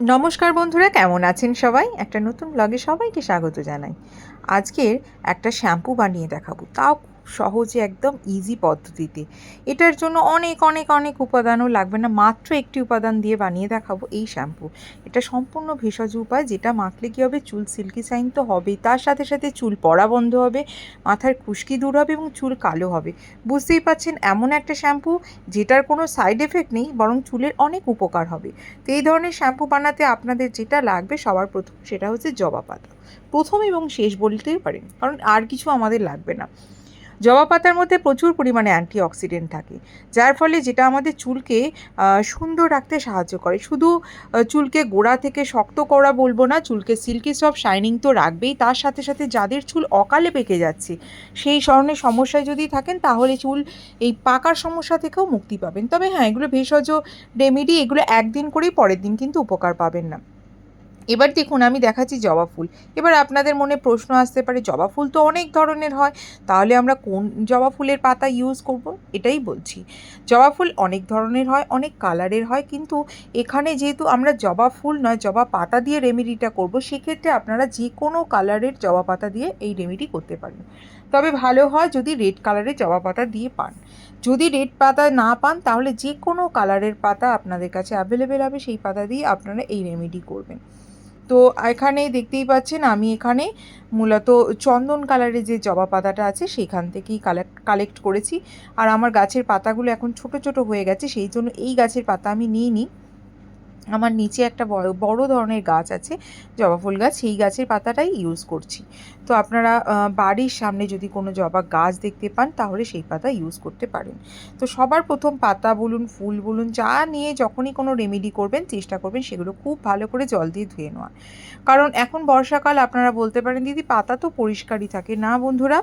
নমস্কার বন্ধুরা, কেমন আছেন সবাই? একটা নতুন ব্লগে সবাইকে স্বাগত জানাই। আজকের একটা শ্যাম্পু বানিয়ে দেখাবো। তাও সহজে একদম ইজি পদ্ধতিতে। এটার জন্য অনেক অনেক অনেক উপাদানও লাগবে না। মাত্র একটি উপাদান দিয়ে বানিয়ে দেখাবো এই শ্যাম্পু। এটা সম্পূর্ণ ভেষজ উপায়, যেটা মাখলে কী হবে? চুল সিল্কি সাইন তো হবেই তার সাথে সাথে চুল পড়া বন্ধ হবে, মাথার খুশকি দূর হবে এবং চুল কালো হবে। বুঝতেই পাচ্ছেন, এমন একটা শ্যাম্পু, যেটার কোনো সাইড এফেক্ট নেই, বরং চুলের অনেক উপকার হবে। তো এই ধরনের শ্যাম্পু বানাতে আপনাদের যেটা লাগবে, সবার প্রথম সেটা হচ্ছে জবা পাতা। প্রথম এবং শেষ বলতেই পারেন, কারণ আর কিছু আমাদের লাগবে না। জবা পাতার মধ্যে প্রচুর পরিমাণে অ্যান্টিঅক্সিডেন্ট থাকে, যার ফলে যেটা আমাদের চুলকে সুন্দর রাখতে সাহায্য করে। শুধু চুলকে গোড়া থেকে শক্ত করা বলব না, চুলকে সিল্কি সব শাইনিং তো রাখবেই। তার সাথে সাথে যাদের চুল অকালে পেকে যাচ্ছে, সেই ধরনের সমস্যায় যদি থাকেন, তাহলে চুল এই পাকার সমস্যা থেকেও মুক্তি পাবেন। তবে হ্যাঁ এগুলো ভেষজ রেমেডি এগুলো একদিন করেই পরের দিন কিন্তু উপকার পাবেন না। এবার দেখুন, আমি দেখাচ্ছি জবা ফুল। এবার আপনাদের মনে প্রশ্ন আসতে পারে, জবা ফুল তো অনেক ধরনের হয়, তাহলে আমরা কোন জবা ফুলের পাতা ইউজ করব? এটাই বলছি। জবা ফুল অনেক ধরনের হয়, অনেক কালারের হয়, কিন্তু এখানে যেহেতু আমরা জবা ফুল নয়, জবা পাতা দিয়ে রেমেডিটা করব, সেক্ষেত্রে আপনারা যে কোনো কালারের জবা পাতা দিয়ে এই রেমেডি করতে পারেন। তবে ভালো হয় যদি রেড কালারের জবা পাতা দিয়ে পান। যদি রেড পাতা না পান, তাহলে যে কোনো কালারের পাতা আপনাদের কাছে অ্যাভেলেবেল হবে, সেই পাতা দিয়ে আপনারা এই রেমেডি করবেন। তো এখানে দেখতেই পাচ্ছেন, আমি এখানে মূলত চন্দন কালারের যে জবা পাতাটা আছে সেখান থেকেই কালেক্ট কালেক্ট করেছি। আর আমার গাছের পাতাগুলো এখন ছোট ছোট হয়ে গেছে, সেই জন্য এই গাছের পাতা আমি নিই নিইনি। আমার নিচে একটা বড় বড় ধরনের গাছ আছে, জবা ফুল গাছ, সেই গাছের পাতাটাই ইউজ করছি। তো আপনারা বাড়ির সামনে যদি কোনো জবা গাছ দেখতে পান, তাহলে সেই পাতা ইউজ করতে পারেন। তো সবার প্রথম পাতা বলুন, ফুল বলুন, যা নিয়ে যখনই কোনো রেমেডি করবেন, চেষ্টা করবেন সেগুলো খুব ভালো করে জল দিয়ে ধুয়ে নেওয়া কারণ এখন বর্ষাকাল, আপনারা বলতে পারেন, দিদি, পাতা তো পরিষ্কারই থাকে। না বন্ধুরা,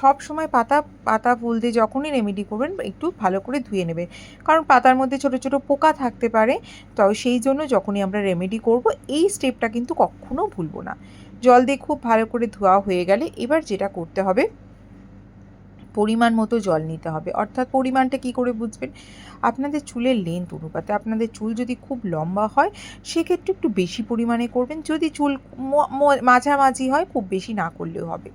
সব সময় পাতা পাতা ফুল দিয়ে যখনই রেমেডি করবেন, একটু ভালো করে ধুয়ে নেবেন। কারণ পাতার মধ্যে ছোট ছোট পোকা থাকতে পারে, তো সেই জন্য যখনই আমরা রেমেডি করব, এই স্টেপটা কিন্তু কখনো ভুলবো না। জল দিয়ে খুব ভালো করে ধোয়া হয়ে গেলে এবার যেটা করতে হবে পরিমাণ মতো জল নিতে হবে। অর্থাৎ পরিমাণটা কি করে বুঝবেন? আপনাদের চুলের লেন্থ অনুপাতে। আপনাদের চুল যদি খুব লম্বা হয়, সেক্ষেত্রে একটু বেশি পরিমাণে করবেন। যদি চুল মাঝামাঝি হয়, খুব বেশি না করলেও হবে।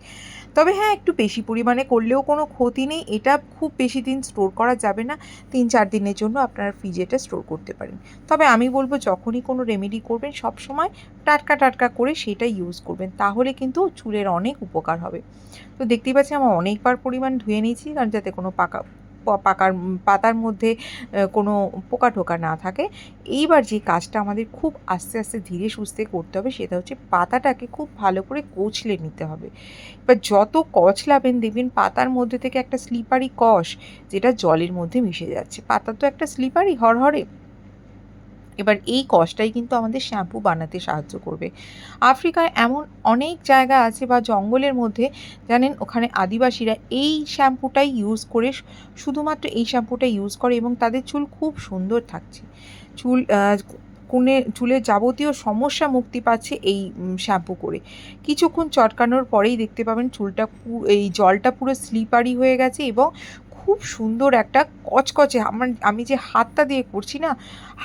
তবে হ্যাঁ একটু বেশি পরিমাণে করলেও কোনো ক্ষতি নেই। এটা খুব বেশি দিন স্টোর করা যাবে না। তিন চার দিনের জন্য আপনারা ফ্রিজে এটা স্টোর করতে পারেন। তবে আমি বলব, যখনই কোনো রেমেডি করবেন, সব সময় টাটকা টাটকা করে সেটা ইউজ করবেন। তাহলে কিন্তু চুলের অনেক উপকার হবে। তো দেখতেই পাচ্ছি আমার অনেকবার পরিমাণ ধুয়ে নিয়েছি, কারণ যাতে কোনো পাকা পাকার পাতার মধ্যে কোনো পোকা টোকা না থাকে। এইবার যে কাজটা আমাদের খুব আস্তে আস্তে ধীরে সুস্থে করতে হবে, সেটা হচ্ছে পাতাটাকে খুব ভালো করে কচলে নিতে হবে। এবার যত কচলাবেন দেখবেন পাতার মধ্যে থেকে একটা স্লিপারি কষ, যেটা জলের মধ্যে মিশে যাচ্ছে। পাতা তো একটা স্লিপারি হরহরে। এবার এই কষটাই কিন্তু আমাদের শ্যাম্পু বানাতে সাহায্য করবে। আফ্রিকায় এমন অনেক জায়গা আছে বা জঙ্গলের মধ্যে, জানেন, ওখানে আদিবাসীরা এই শ্যাম্পুটাই ইউজ করে শুধুমাত্র এই শ্যাম্পুটা ইউজ করে এবং তাদের চুল খুব সুন্দর থাকছে। চুল কোণে চুলের যাবতীয় সমস্যা মুক্তি পাচ্ছে এই শ্যাম্পু করে। কিছুক্ষণ চটকানোর পরেই দেখতে পাবেন চুলটা এই জলটা পুরো স্লিপারি হয়ে গেছে এবং খুব সুন্দর একটা কচকচে, আমার, আমি যে হাতটা দিয়ে করছি না,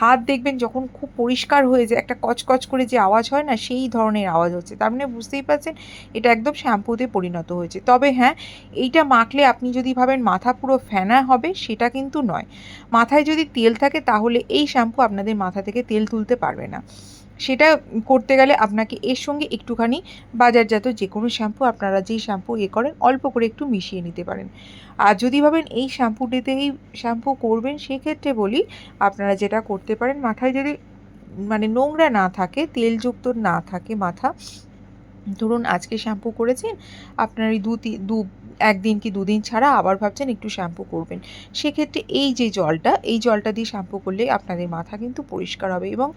হাত দেখবেন যখন খুব পরিষ্কার হয়ে যায়, একটা কচকচ করে যে আওয়াজ হয় না, সেই ধরনের আওয়াজ হচ্ছে। তার মানে বুঝতেই পারছেন, এটা একদম শ্যাম্পুতে পরিণত হয়েছে। তবে হ্যাঁ এইটা মাখলে আপনি যদি ভাবেন মাথা পুরো ফেনা হবে, সেটা কিন্তু নয়। মাথায় যদি তেল থাকে, তাহলে এই শ্যাম্পু আপনাদের মাথা থেকে তেল তুলতে পারবে না। সেটা করতে গেলে আপনাকে এর সঙ্গে একটুখানি বাজারজাত যে কোনো শ্যাম্পু, আপনারা যেই শ্যাম্পু ইয়ে করেন, অল্প করে একটু মিশিয়ে নিতে পারেন। আর যদি ভাবেন এই শ্যাম্পুটিতে এই শ্যাম্পু করবেন, সেক্ষেত্রে বলি আপনারা যেটা করতে পারেন, মাথায় যদি মানে নোংরা না থাকে, তেলযুক্ত না থাকে মাথা, ধরুন আজকে শ্যাম্পু করেছেন, আপনার এই দু দু একদিন কি দুদিন ছাড়া আবার ভাবছেন একটু শ্যাম্পু করবেন। সেক্ষেত্রে এই যে জলটা, এই জলটা দিয়ে শ্যাম্পু করলে আপনাদের মাথা কিন্তু পরিষ্কার হবে এবং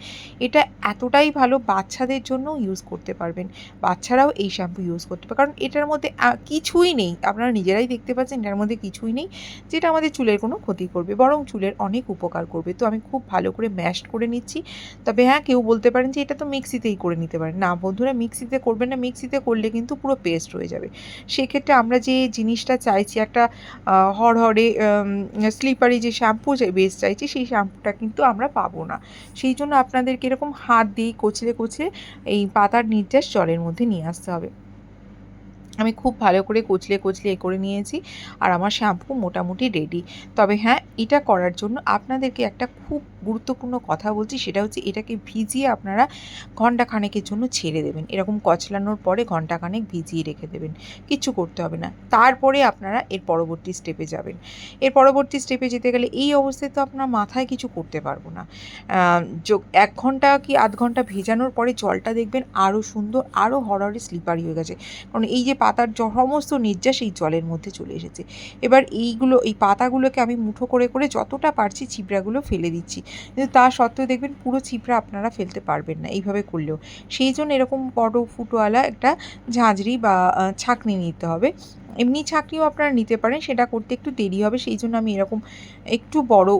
এটা এতটাই ভালো বাচ্চাদের জন্য ইউজ করতে পারবেন। বাচ্চারাও এই শ্যাম্পু ইউজ করতে পারে কারণ এটার মধ্যে কিছুই নেই। আপনারা নিজেরাই দেখতে পাচ্ছেন এটার মধ্যে কিছুই নেই, যেটা আমাদের চুলের কোনো ক্ষতি করবে, বরং চুলের অনেক উপকার করবে। তো আমি খুব ভালো করে ম্যাশ করে নিচ্ছি। তবে হ্যাঁ কেউ বলতে পারেন যে এটা তো মিক্সিতেই করে নিতে পারেন। না বন্ধুরা, মিক্সিতে করবেন না। মিক্সিতে করলে কিন্তু পুরো পেস্ট হয়ে যাবে। সেক্ষেত্রে আমরা যে জিনিসটা চাইছি, একটা হরহরে স্লিপারি যে শ্যাম্পু যে বেস চাইছি, সেই শ্যাম্পুটা কিন্তু আমরা পাবো না। সেই জন্য আপনাদেরকে এরকম হাত দিয়ে কচলে কচলে এই পাতার নির্যাস জলের মধ্যে নিয়ে আসতে হবে। আমি খুব ভালো করে কচলে কচলে এ করে নিয়েছি আর আমার শ্যাম্পু মোটামুটি রেডি তবে হ্যাঁ এটা করার জন্য আপনাদেরকে একটা খুব গুরুত্বপূর্ণ কথা বলছি, সেটা হচ্ছে এটাকে ভিজিয়ে আপনারা ঘণ্টা খানেকের জন্য ছেড়ে দেবেন। এরকম কচলানোর পরে ঘণ্টা খানেক ভিজিয়ে রেখে দেবেন। কিচ্ছু করতে হবে না। তারপরে আপনারা এর পরবর্তী স্টেপে যাবেন। এর পরবর্তী স্টেপে যেতে গেলে এই অবস্থায় তো আপনার মাথায় কিছু করতে পারব না। এক ঘণ্টা কি আধ ঘণ্টা ভেজানোর পরে জলটা দেখবেন আরও সুন্দর আরও হরহরে স্লিপারি হয়ে গেছে। কারণ এই যে পাতার সমস্ত নির্যাস এই জলের মধ্যে চলে এসেছে। এবার এইগুলো, এই পাতাগুলোকে আমি মুঠো করে করে যতটা পারছি ছিবড়াগুলো ফেলে দিচ্ছি। কিন্তু তা সত্ত্বেও দেখবেন পুরো ছিবড়া আপনারা ফেলতে পারবেন না এইভাবে করলেও। সেই জন্য এরকম বড় ফুটোওয়ালা একটা ঝাঁঝরি বা ছাঁকনি নিতে হবে। এমনি ছাঁকনিও আপনারা নিতে পারেন, সেটা করতে একটু দেরি হবে। সেই জন্য আমি এরকম একটু বড়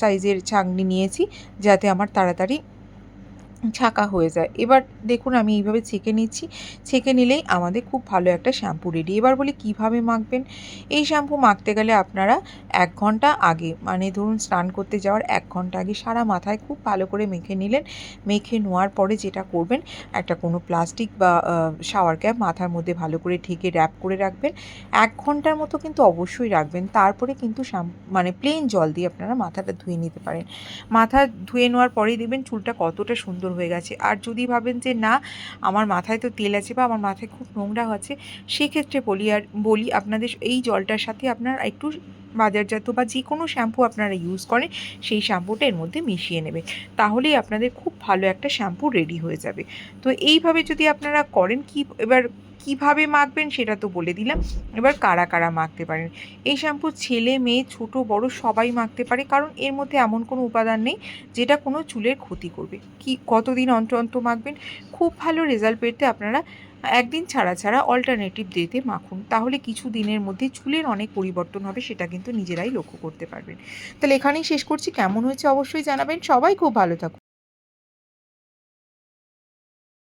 সাইজের ছাঁকনি নিয়েছি, যাতে আমার তাড়াতাড়ি ছাঁকা হয়ে যায়। এবার দেখুন আমি এইভাবে ছেঁকে নিচ্ছি। ছেঁকে নিলেই আমাদের খুব ভালো একটা শ্যাম্পু রেডি। এবার বলি কীভাবে মাখবেন? এই শ্যাম্পু মাখতে গেলে আপনারা এক ঘণ্টা আগে মানে ধরুন স্নান করতে যাওয়ার এক ঘণ্টা আগে সারা মাথায় খুব ভালো করে মেখে নিলেন। মেখে নেওয়ার পরে যেটা করবেন, একটা কোনো প্লাস্টিক বা শাওয়ার ক্যাপ মাথার মধ্যে ভালো করে ঢেকে র্যাপ করে রাখবেন। এক ঘণ্টার মতো কিন্তু অবশ্যই রাখবেন। তারপরে কিন্তু মানে প্লেন জল দিয়ে আপনারা মাথাটা ধুয়ে নিতে পারেন। মাথা ধুয়ে নেওয়ার পরেই দেখবেন চুলটা কতটা সুন্দর হয়ে গেছে। আর যদি ভাবেন যে না, আমার মাথায় তো তেল আছে বা আমার মাথায় খুব নোংরা আছে, সেক্ষেত্রে বলি আর বলি আপনাদের এই জলটার সাথে আপনার একটু বাজারজাত বা যে কোনো শ্যাম্পু আপনারা ইউজ করেন, সেই শ্যাম্পুটা এর মধ্যে মিশিয়ে নেবে তাহলেই আপনাদের খুব ভালো একটা শ্যাম্পু রেডি হয়ে যাবে। তো এইভাবে যদি আপনারা করেন, কি এবার কীভাবে মাখবেন সেটা তো বলে দিলাম। এবার কারা কারা মাখতে পারেন? এই শ্যাম্পু ছেলে, মেয়ে, ছোট, বড় সবাই মাখতে পারে, কারণ এর মধ্যে এমন কোনো উপাদান নেই যেটা কোনো চুলের ক্ষতি করবে। কি, কতদিন অন্তর অন্তর মাখবেন? খুব ভালো রেজাল্ট পেতে আপনারা একদিন ছাড়া ছাড়া অল্টারনেটিভ ডেতে মাখুন। তাহলে কিছু দিনের মধ্যে চুলের অনেক পরিবর্তন হবে, সেটা কিন্তু নিজেরাই লক্ষ্য করতে পারবেন। তাহলে এখানেই শেষ করছি। কেমন হয়েছে অবশ্যই জানাবেন। সবাই খুব ভালো থাকুন।